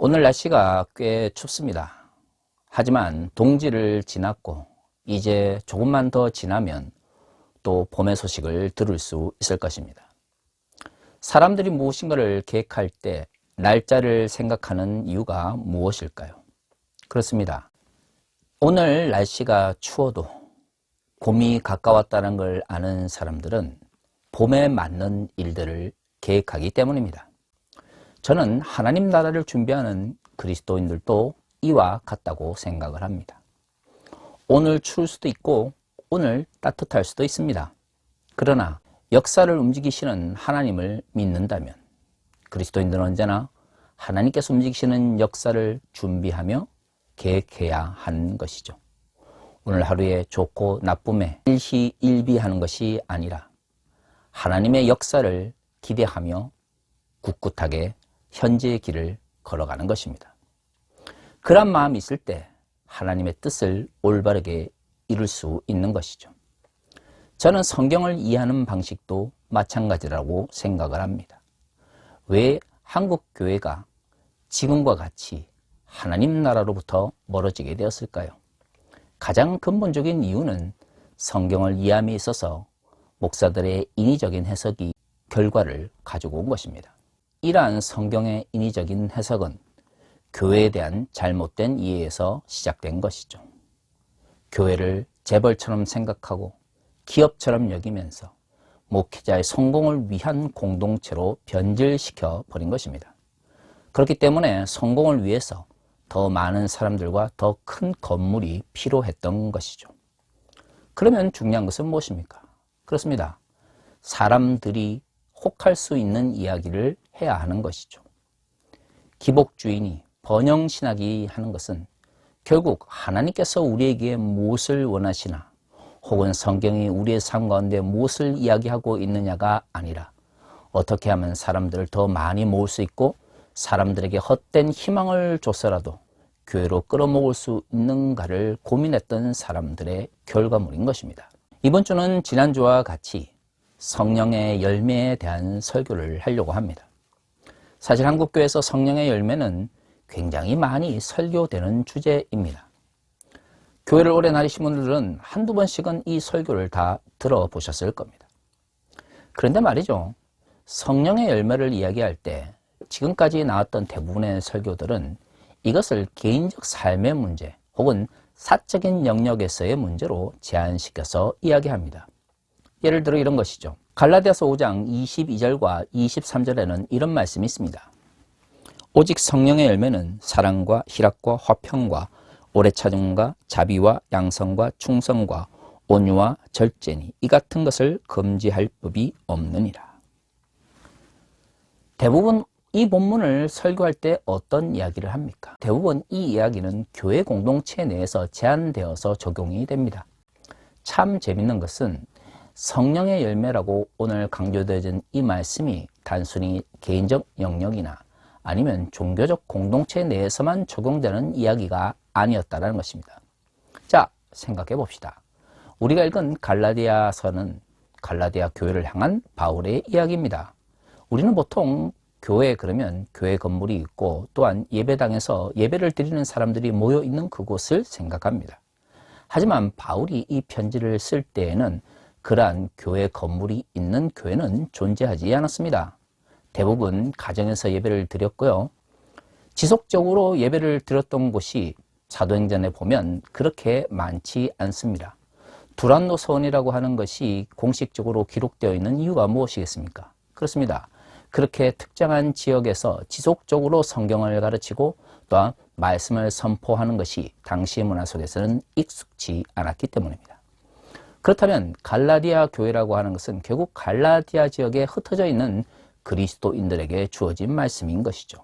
오늘 날씨가 꽤 춥습니다. 하지만 동지를 지났고 이제 조금만 더 지나면 또 봄의 소식을 들을 수 있을 것입니다. 사람들이 무엇인가를 계획할 때 날짜를 생각하는 이유가 무엇일까요? 그렇습니다. 오늘 날씨가 추워도 봄이 가까웠다는 걸 아는 사람들은 봄에 맞는 일들을 계획하기 때문입니다. 저는 하나님 나라를 준비하는 그리스도인들도 이와 같다고 생각을 합니다. 오늘 추울 수도 있고 오늘 따뜻할 수도 있습니다. 그러나 역사를 움직이시는 하나님을 믿는다면 그리스도인들은 언제나 하나님께서 움직이시는 역사를 준비하며 계획해야 하는 것이죠. 오늘 하루에 좋고 나쁨에 일시일비하는 것이 아니라 하나님의 역사를 기대하며 굳굳하게 현재의 길을 걸어가는 것입니다. 그런 마음이 있을 때 하나님의 뜻을 올바르게 이룰 수 있는 것이죠. 저는 성경을 이해하는 방식도 마찬가지라고 생각을 합니다. 왜 한국 교회가 지금과 같이 하나님 나라로부터 멀어지게 되었을까요? 가장 근본적인 이유는 성경을 이해함에 있어서 목사들의 인위적인 해석이 결과를 가지고 온 것입니다. 이러한 성경의 인위적인 해석은 교회에 대한 잘못된 이해에서 시작된 것이죠. 교회를 재벌처럼 생각하고 기업처럼 여기면서 목회자의 성공을 위한 공동체로 변질시켜 버린 것입니다. 그렇기 때문에 성공을 위해서 더 많은 사람들과 더 큰 건물이 필요했던 것이죠. 그러면 중요한 것은 무엇입니까? 그렇습니다. 사람들이 혹할 수 있는 이야기를 해야 하는 것이죠. 기복주인이 번영신학이 하는 것은 결국 하나님께서 우리에게 무엇을 원하시나 혹은 성경이 우리의 삶 가운데 무엇을 이야기하고 있느냐가 아니라 어떻게 하면 사람들을 더 많이 모을 수 있고 사람들에게 헛된 희망을 줘서라도 교회로 끌어모을 수 있는가를 고민했던 사람들의 결과물인 것입니다. 이번 주는 지난주와 같이 성령의 열매에 대한 설교를 하려고 합니다. 사실 한국교회에서 성령의 열매는 굉장히 많이 설교되는 주제입니다. 교회를 오래 다니신 분들은 한두 번씩은 이 설교를 다 들어보셨을 겁니다. 그런데 말이죠. 성령의 열매를 이야기할 때 지금까지 나왔던 대부분의 설교들은 이것을 개인적 삶의 문제 혹은 사적인 영역에서의 문제로 제한시켜서 이야기합니다. 예를 들어 이런 것이죠. 갈라디아서 5장 22절과 23절에는 이런 말씀이 있습니다. 오직 성령의 열매는 사랑과 희락과 화평과 오래 차중과 자비와 양성과 충성과 온유와 절제니 이 같은 것을 금지할 법이 없느니라. 대부분 이 본문을 설교할 때 어떤 이야기를 합니까? 대부분 이 이야기는 교회 공동체 내에서 제한되어서 적용이 됩니다. 참 재밌는 것은 성령의 열매라고 오늘 강조되어진 이 말씀이 단순히 개인적 영역이나 아니면 종교적 공동체 내에서만 적용되는 이야기가 아니었다는 것입니다. 자, 생각해 봅시다. 우리가 읽은 갈라디아서는 갈라디아 교회를 향한 바울의 이야기입니다. 우리는 보통 교회 그러면 교회 건물이 있고 또한 예배당에서 예배를 드리는 사람들이 모여 있는 그곳을 생각합니다. 하지만 바울이 이 편지를 쓸 때에는 그러한 교회 건물이 있는 교회는 존재하지 않았습니다. 대부분 가정에서 예배를 드렸고요. 지속적으로 예배를 드렸던 곳이 사도행전에 보면 그렇게 많지 않습니다. 두란노 서원이라고 하는 것이 공식적으로 기록되어 있는 이유가 무엇이겠습니까? 그렇습니다. 그렇게 특정한 지역에서 지속적으로 성경을 가르치고 또한 말씀을 선포하는 것이 당시의 문화 속에서는 익숙치 않았기 때문입니다. 그렇다면 갈라디아 교회라고 하는 것은 결국 갈라디아 지역에 흩어져 있는 그리스도인들에게 주어진 말씀인 것이죠.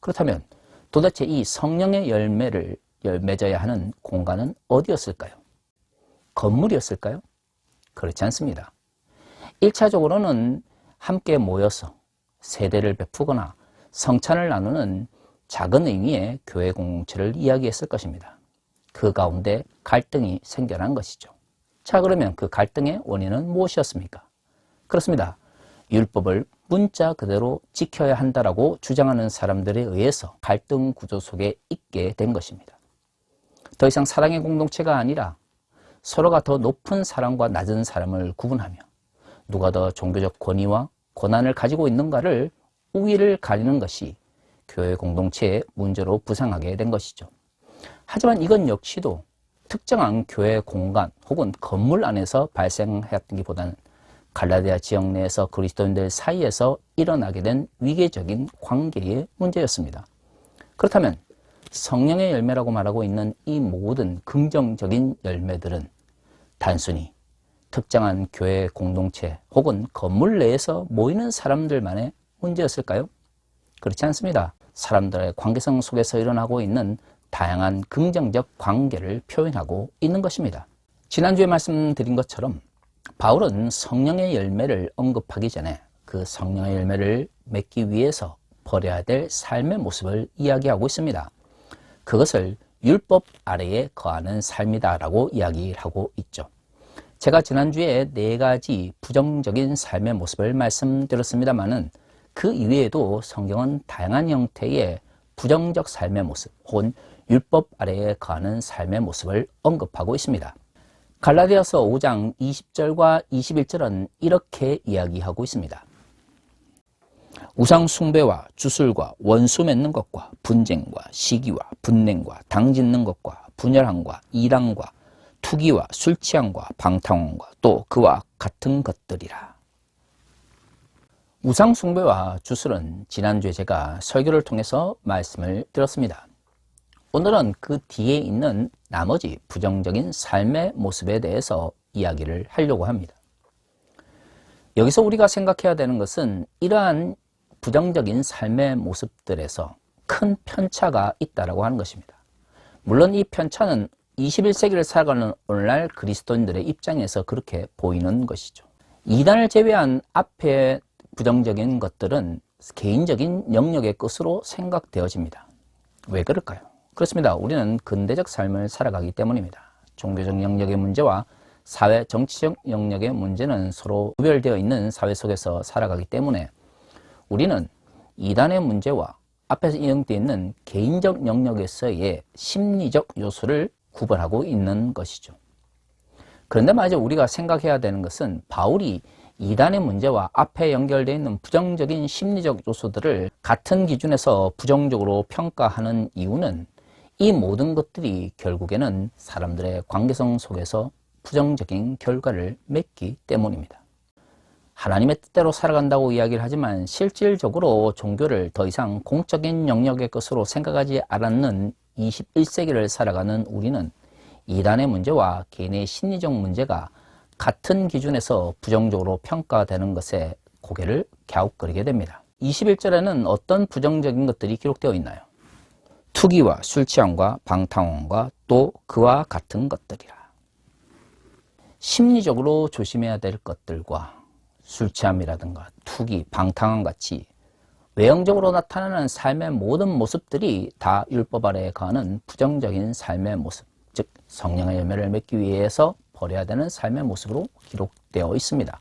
그렇다면 도대체 이 성령의 열매를 맺어야 하는 공간은 어디였을까요? 건물이었을까요? 그렇지 않습니다. 1차적으로는 함께 모여서 세대를 베푸거나 성찬을 나누는 작은 의미의 교회 공동체를 이야기했을 것입니다. 그 가운데 갈등이 생겨난 것이죠. 자, 그러면 그 갈등의 원인은 무엇이었습니까? 그렇습니다. 율법을 문자 그대로 지켜야 한다라고 주장하는 사람들에 의해서 갈등 구조 속에 있게 된 것입니다. 더 이상 사랑의 공동체가 아니라 서로가 더 높은 사람과 낮은 사람을 구분하며 누가 더 종교적 권위와 권한을 가지고 있는가를 우위를 가리는 것이 교회 공동체의 문제로 부상하게 된 것이죠. 하지만 이건 역시도 특정한 교회 공간 혹은 건물 안에서 발생했기보다는 갈라디아 지역 내에서 그리스도인들 사이에서 일어나게 된 위계적인 관계의 문제였습니다. 그렇다면 성령의 열매라고 말하고 있는 이 모든 긍정적인 열매들은 단순히 특정한 교회 공동체 혹은 건물 내에서 모이는 사람들만의 문제였을까요? 그렇지 않습니다. 사람들의 관계성 속에서 일어나고 있는 다양한 긍정적 관계를 표현하고 있는 것입니다. 지난주에 말씀드린 것처럼 바울은 성령의 열매를 언급하기 전에 그 성령의 열매를 맺기 위해서 버려야 될 삶의 모습을 이야기하고 있습니다. 그것을 율법 아래에 거하는 삶이다라고 이야기하고 있죠. 제가 지난주에 네 가지 부정적인 삶의 모습을 말씀드렸습니다만은 그 이외에도 성경은 다양한 형태의 부정적 삶의 모습 혹은 율법 아래에 거하는 삶의 모습을 언급하고 있습니다. 갈라디아서 5장 20절과 21절은 이렇게 이야기하고 있습니다. 우상 숭배와 주술과 원수 맺는 것과 분쟁과 시기와 분냉과 당 짓는 것과 분열함과 이랑과 투기와 술 취함과 방탕함과 또 그와 같은 것들이라. 우상 숭배와 주술은 지난주에 제가 설교를 통해서 말씀을 드렸습니다. 오늘은 그 뒤에 있는 나머지 부정적인 삶의 모습에 대해서 이야기를 하려고 합니다. 여기서 우리가 생각해야 되는 것은 이러한 부정적인 삶의 모습들에서 큰 편차가 있다라고 하는 것입니다. 물론 이 편차는 21세기를 살아가는 오늘날 그리스도인들의 입장에서 그렇게 보이는 것이죠. 이단을 제외한 앞에 부정적인 것들은 개인적인 영역의 것으로 생각되어집니다. 왜 그럴까요? 그렇습니다. 우리는 근대적 삶을 살아가기 때문입니다. 종교적 영역의 문제와 사회 정치적 영역의 문제는 서로 구별되어 있는 사회 속에서 살아가기 때문에 우리는 이단의 문제와 앞에서 인용되어 있는 개인적 영역에서의 심리적 요소를 구분하고 있는 것이죠. 그런데 마저 우리가 생각해야 되는 것은 바울이 이단의 문제와 앞에 연결되어 있는 부정적인 심리적 요소들을 같은 기준에서 부정적으로 평가하는 이유는 이 모든 것들이 결국에는 사람들의 관계성 속에서 부정적인 결과를 맺기 때문입니다. 하나님의 뜻대로 살아간다고 이야기를 하지만 실질적으로 종교를 더 이상 공적인 영역의 것으로 생각하지 않았는 21세기를 살아가는 우리는 이단의 문제와 개인의 심리적 문제가 같은 기준에서 부정적으로 평가되는 것에 고개를 갸웃거리게 됩니다. 21절에는 어떤 부정적인 것들이 기록되어 있나요? 투기와 술 취함과 방탕함과 또 그와 같은 것들이라. 심리적으로 조심해야 될 것들과 술 취함이라든가 투기, 방탕함 같이 외형적으로 나타나는 삶의 모든 모습들이 다 율법 아래에 가는 부정적인 삶의 모습, 즉 성령의 열매를 맺기 위해서 버려야 되는 삶의 모습으로 기록되어 있습니다.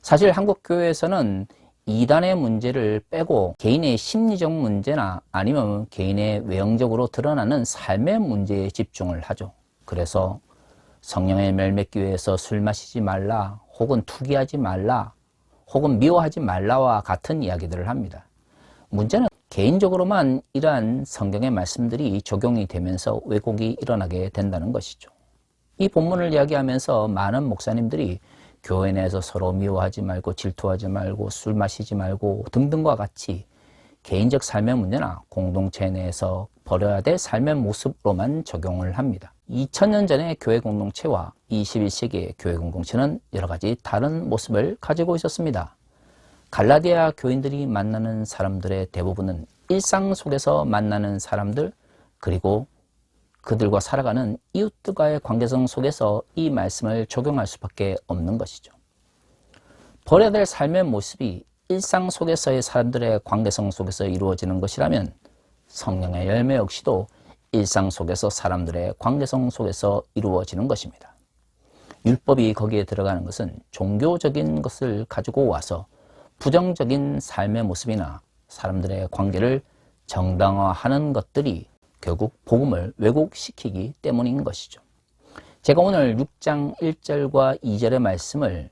사실 한국 교회에서는 이단의 문제를 빼고 개인의 심리적 문제나 아니면 개인의 외형적으로 드러나는 삶의 문제에 집중을 하죠. 그래서 성령의 멸 맺기 위해서 술 마시지 말라, 혹은 투기하지 말라, 혹은 미워하지 말라와 같은 이야기들을 합니다. 문제는 개인적으로만 이러한 성경의 말씀들이 적용이 되면서 왜곡이 일어나게 된다는 것이죠. 이 본문을 이야기하면서 많은 목사님들이 교회 내에서 서로 미워하지 말고 질투하지 말고 술 마시지 말고 등등과 같이 개인적 삶의 문제나 공동체 내에서 버려야 될 삶의 모습으로만 적용을 합니다. 2000년 전의 교회 공동체와 21세기의 교회 공동체는 여러 가지 다른 모습을 가지고 있었습니다. 갈라디아 교인들이 만나는 사람들의 대부분은 일상 속에서 만나는 사람들 그리고 그들과 살아가는 이웃들과의 관계성 속에서 이 말씀을 적용할 수밖에 없는 것이죠. 버려야 될 삶의 모습이 일상 속에서의 사람들의 관계성 속에서 이루어지는 것이라면 성령의 열매 역시도 일상 속에서 사람들의 관계성 속에서 이루어지는 것입니다. 율법이 거기에 들어가는 것은 종교적인 것을 가지고 와서 부정적인 삶의 모습이나 사람들의 관계를 정당화하는 것들이 결국 복음을 왜곡시키기 때문인 것이죠. 제가 오늘 6장 1절과 2절의 말씀을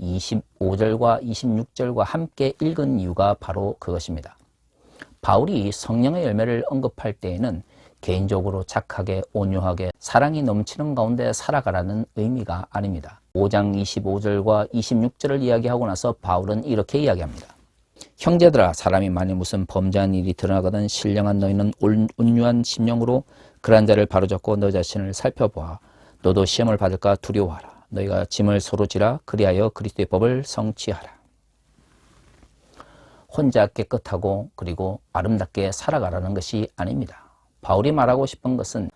25절과 26절과 함께 읽은 이유가 바로 그것입니다. 바울이 성령의 열매를 언급할 때에는 개인적으로 착하게 온유하게 사랑이 넘치는 가운데 살아가라는 의미가 아닙니다. 5장 25절과 26절을 이야기하고 나서 바울은 이렇게 이야기합니다. 형제들아 사람이 만일 무슨 범죄한 일이 드러나거든 신령한 너희는 온- 온유한 심령으로 그런 자를 바로잡고 너 자신을 살펴보아 너도 시험을 받을까 두려워하라 너희가 짐을 서로 지라 그리하여 그리스도의 법을 성취하라 혼자 깨끗하고 그리고 아름답게 살아가라는 것이 아닙니다. 바울이 말하고 싶은 것은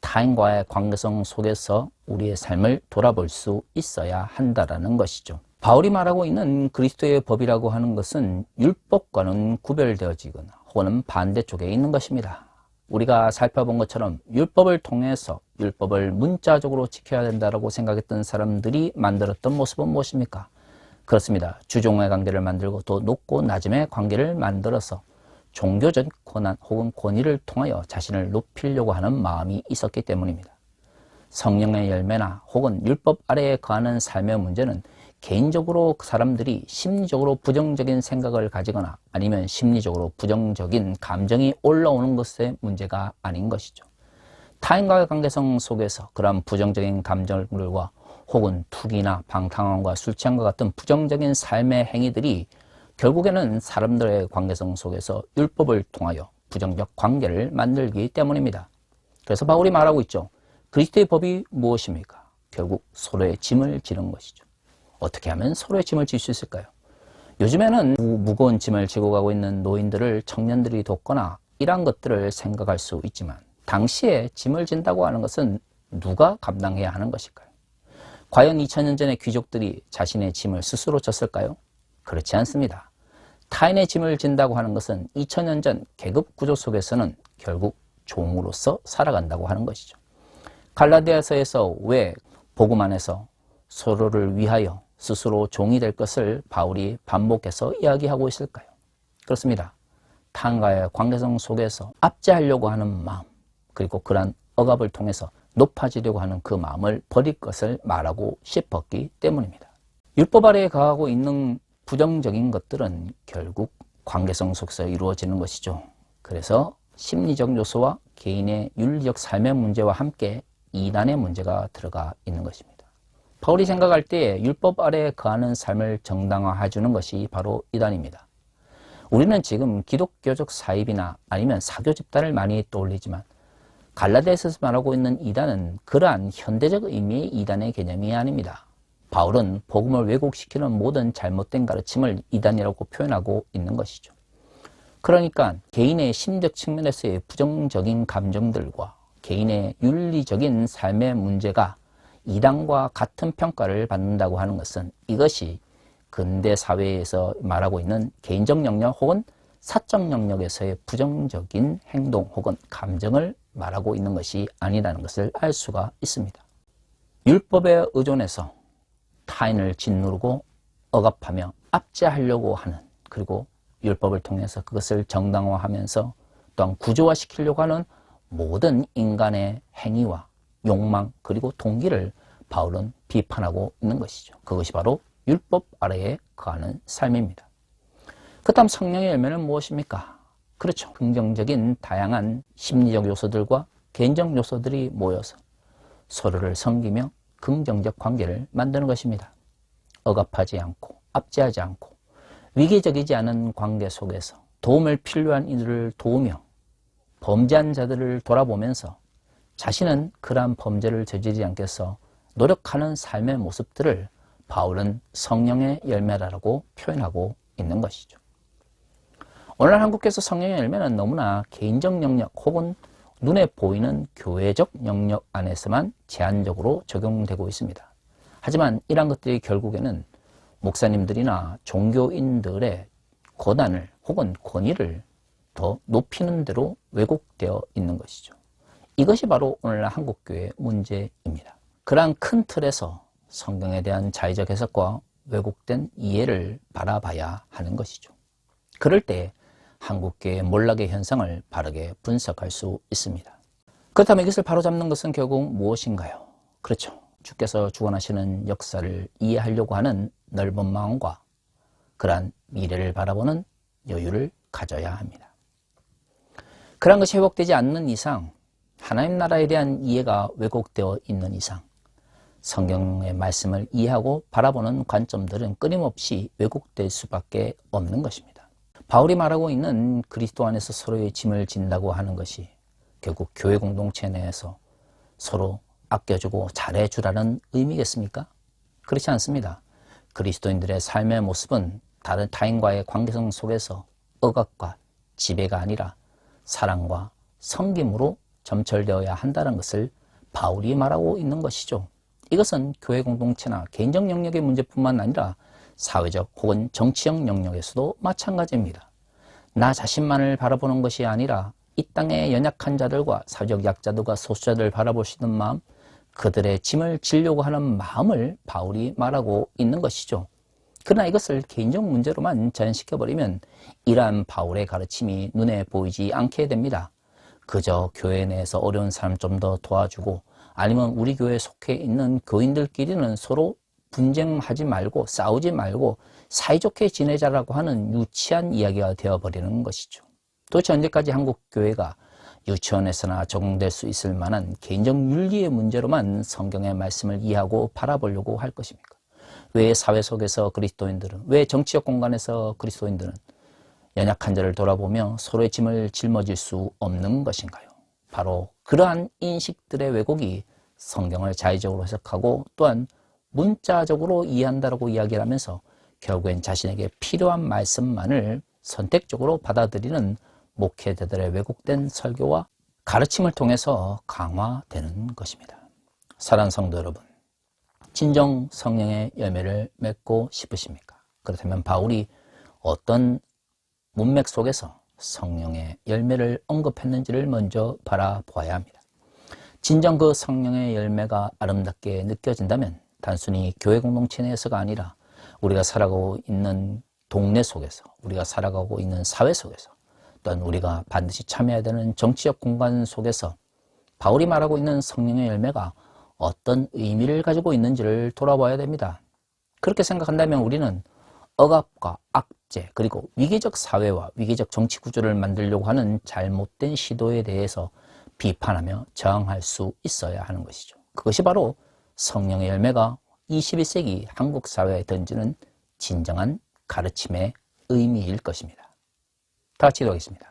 타인과의 관계성 속에서 우리의 삶을 돌아볼 수 있어야 한다라는 것이죠. 바울이 말하고 있는 그리스도의 법이라고 하는 것은 율법과는 구별되어지거나 혹은 반대쪽에 있는 것입니다. 우리가 살펴본 것처럼 율법을 통해서 율법을 문자적으로 지켜야 된다고 생각했던 사람들이 만들었던 모습은 무엇입니까? 그렇습니다. 주종의 관계를 만들고 또 높고 낮음의 관계를 만들어서 종교적 권한 혹은 권위를 통하여 자신을 높이려고 하는 마음이 있었기 때문입니다. 성령의 열매나 혹은 율법 아래에 거하는 삶의 문제는 개인적으로 그 사람들이 심리적으로 부정적인 생각을 가지거나 아니면 심리적으로 부정적인 감정이 올라오는 것의 문제가 아닌 것이죠. 타인과의 관계성 속에서 그러한 부정적인 감정들과 혹은 투기나 방탕함과 술 취함과 같은 부정적인 삶의 행위들이 결국에는 사람들의 관계성 속에서 율법을 통하여 부정적 관계를 만들기 때문입니다. 그래서 바울이 말하고 있죠. 그리스도의 법이 무엇입니까? 결국 서로의 짐을 지는 것이죠. 어떻게 하면 서로의 짐을 질 수 있을까요? 요즘에는 무- 무거운 짐을 지고 가고 있는 노인들을 청년들이 돕거나 이러한 것들을 생각할 수 있지만 당시에 짐을 진다고 하는 것은 누가 감당해야 하는 것일까요? 과연 2000년 전의 귀족들이 자신의 짐을 스스로 졌을까요? 그렇지 않습니다. 타인의 짐을 진다고 하는 것은 2000년 전 계급 구조 속에서는 결국 종으로서 살아간다고 하는 것이죠. 갈라디아서에서 왜 복음 안에서 서로를 위하여 스스로 종이 될 것을 바울이 반복해서 이야기하고 있을까요? 그렇습니다. 타인과의 관계성 속에서 압제하려고 하는 마음, 그리고 그러한 억압을 통해서 높아지려고 하는 그 마음을 버릴 것을 말하고 싶었기 때문입니다. 율법 아래에 가하고 있는 부정적인 것들은 결국 관계성 속에서 이루어지는 것이죠. 그래서 심리적 요소와 개인의 윤리적 삶의 문제와 함께 이단의 문제가 들어가 있는 것입니다. 바울이 생각할 때 율법 아래에 거하는 삶을 정당화해 주는 것이 바로 이단입니다. 우리는 지금 기독교적 사입이나 아니면 사교 집단을 많이 떠올리지만 갈라디아에서 말하고 있는 이단은 그러한 현대적 의미의 이단의 개념이 아닙니다. 바울은 복음을 왜곡시키는 모든 잘못된 가르침을 이단이라고 표현하고 있는 것이죠. 그러니까 개인의 심적 측면에서의 부정적인 감정들과 개인의 윤리적인 삶의 문제가 이단과 같은 평가를 받는다고 하는 것은 이것이 근대 사회에서 말하고 있는 개인적 영역 혹은 사적 영역에서의 부정적인 행동 혹은 감정을 말하고 있는 것이 아니라는 것을 알 수가 있습니다. 율법에 의존해서 타인을 짓누르고 억압하며 압제하려고 하는 그리고 율법을 통해서 그것을 정당화하면서 또한 구조화시키려고 하는 모든 인간의 행위와 욕망 그리고 동기를 바울은 비판하고 있는 것이죠. 그것이 바로 율법 아래에 거하는 삶입니다. 그 다음 성령의 열매는 무엇입니까? 그렇죠. 긍정적인 다양한 심리적 요소들과 개인적 요소들이 모여서 서로를 섬기며 긍정적 관계를 만드는 것입니다. 억압하지 않고 압제하지 않고 위기적이지 않은 관계 속에서 도움을 필요한 이들을 도우며 범죄한 자들을 돌아보면서 자신은 그러한 범죄를 저지르지 않겠어 노력하는 삶의 모습들을 바울은 성령의 열매라고 표현하고 있는 것이죠. 오늘 한국에서 성령의 열매는 너무나 개인적 영역 혹은 눈에 보이는 교회적 영역 안에서만 제한적으로 적용되고 있습니다. 하지만 이러한 것들이 결국에는 목사님들이나 종교인들의 고단을 혹은 권위를 더 높이는 대로 왜곡되어 있는 것이죠. 이것이 바로 오늘날 한국교회의 문제입니다. 그러한 큰 틀에서 성경에 대한 자의적 해석과 왜곡된 이해를 바라봐야 하는 것이죠. 그럴 때 한국교의 몰락의 현상을 바르게 분석할 수 있습니다. 그렇다면 이것을 바로잡는 것은 결국 무엇인가요? 그렇죠. 주께서 주관하시는 역사를 이해하려고 하는 넓은 마음과 그러한 미래를 바라보는 여유를 가져야 합니다. 그러한 것이 회복되지 않는 이상 하나님 나라에 대한 이해가 왜곡되어 있는 이상 성경의 말씀을 이해하고 바라보는 관점들은 끊임없이 왜곡될 수밖에 없는 것입니다. 바울이 말하고 있는 그리스도 안에서 서로의 짐을 진다고 하는 것이 결국 교회 공동체 내에서 서로 아껴주고 잘해주라는 의미겠습니까? 그렇지 않습니다. 그리스도인들의 삶의 모습은 다른 타인과의 관계성 속에서 억압과 지배가 아니라 사랑과 섬김으로 점철되어야 한다는 것을 바울이 말하고 있는 것이죠. 이것은 교회 공동체나 개인적 영역의 문제뿐만 아니라 사회적 혹은 정치적 영역에서도 마찬가지입니다. 나 자신만을 바라보는 것이 아니라 이 땅의 연약한 자들과 사회적 약자들과 소수자들을 있는 마음, 그들의 짐을 지려고 하는 마음을 바울이 말하고 있는 것이죠. 그러나 이것을 개인적 문제로만 전시켜버리면 이러한 바울의 가르침이 눈에 보이지 않게 됩니다. 그저 교회 내에서 어려운 사람 좀 더 도와주고 아니면 우리 교회에 속해 있는 교인들끼리는 서로 분쟁하지 말고 싸우지 말고 사이좋게 지내자라고 하는 유치한 이야기가 되어버리는 것이죠. 도대체 언제까지 한국 교회가 유치원에서나 적용될 수 있을 만한 개인적 윤리의 문제로만 성경의 말씀을 이해하고 바라보려고 할 것입니까? 왜 사회 속에서 그리스도인들은, 왜 정치적 공간에서 그리스도인들은 연약한 자를 돌아보며 서로의 짐을 짊어질 수 없는 것인가요? 바로 그러한 인식들의 왜곡이 성경을 자의적으로 해석하고 또한 문자적으로 이해한다라고 이야기를 하면서 결국엔 자신에게 필요한 말씀만을 선택적으로 받아들이는 목회자들의 왜곡된 설교와 가르침을 통해서 강화되는 것입니다. 사랑 성도 여러분, 진정 성령의 열매를 맺고 싶으십니까? 그렇다면 바울이 어떤 문맥 속에서 성령의 열매를 언급했는지를 먼저 바라보아야 합니다. 진정 그 성령의 열매가 아름답게 느껴진다면 단순히 교회 공동체 내에서가 아니라 우리가 살아가고 있는 동네 속에서, 우리가 살아가고 있는 사회 속에서, 또한 우리가 반드시 참여해야 되는 정치적 공간 속에서 바울이 말하고 있는 성령의 열매가 어떤 의미를 가지고 있는지를 돌아봐야 됩니다. 그렇게 생각한다면 우리는 억압과 악재 그리고 위기적 사회와 위기적 정치 구조를 만들려고 하는 잘못된 시도에 대해서 비판하며 저항할 수 있어야 하는 것이죠. 그것이 바로 성령의 열매가 21세기 한국 사회에 던지는 진정한 가르침의 의미일 것입니다. 다 같이 기도하겠습니다.